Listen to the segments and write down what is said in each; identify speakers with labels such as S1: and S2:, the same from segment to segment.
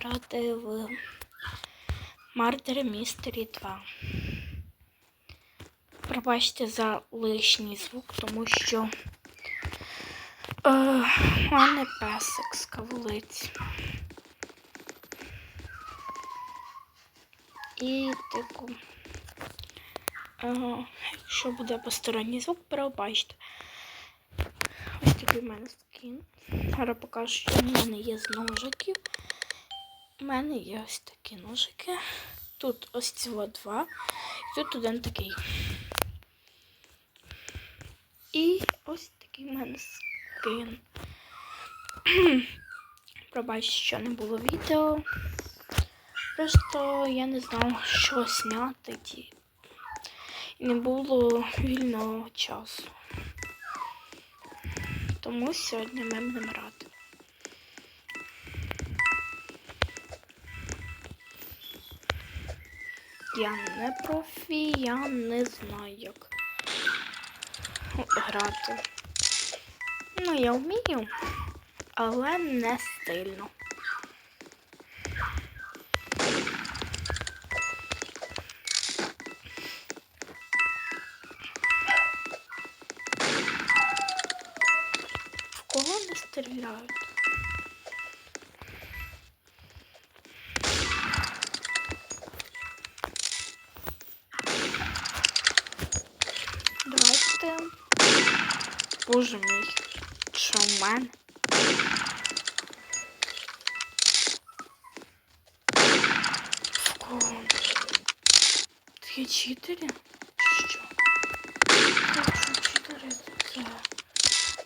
S1: грати в Murder Mystery 2. Пробачте за лишній звук, тому що е, мене песик з кавулиць. І типу, е, якщо буде посторонній звук, пробачте. Ось такий в мене скін. Зараз покажу, що в мене є з ножиків. У мене є ось такі ножики. Тут ось цього два. І тут один такий. І ось такий в мене скин. Пробачте, що не було відео. Просто я не знала, що зняти. І не було вільного часу. Тому сьогодні ми будемо грати. Я не профі, я не знаю, як грати. Ну, я вмію, але не сильно. В кого не стріляють? Боже мій. Що в мене? В кого? Такі читери? Чи Що? Читери, це.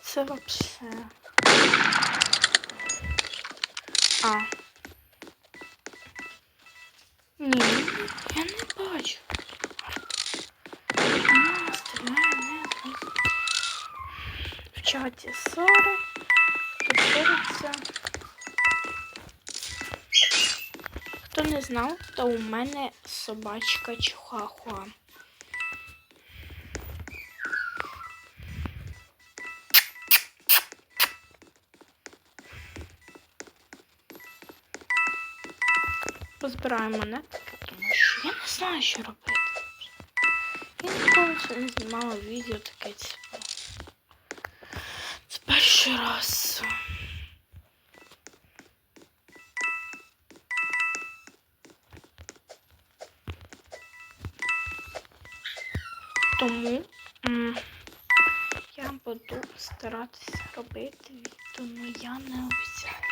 S1: Це вообще. А. Ні, я не бачу. Чаті 40. Тут 40. Хто не знав, то у мене собачка Чихуахуа. Позбираємо монетки, тому що я не знаю, що робити. Я ніколи не знімала відео таке цікаве. Перший раз. Тому я буду старатися робити відео, але я не обіцяю.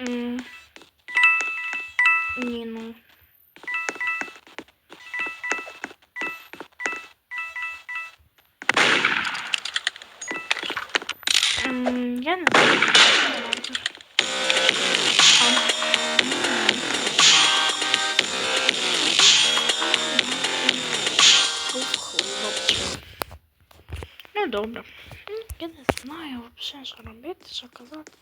S1: М, Ні, ну. Я не знаю. Ну добре. Я не знаю взагалі, що робити, що казати.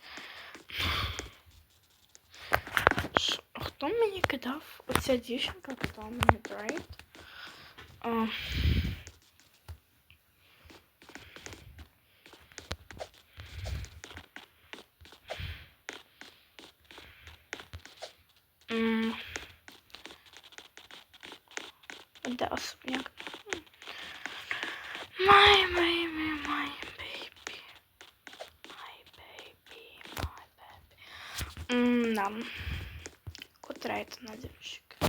S1: Ш- Хто мені кидав? Оця дівчинка кидала мені дрейд. А, м, Де особняк? Baby. это Да. Котра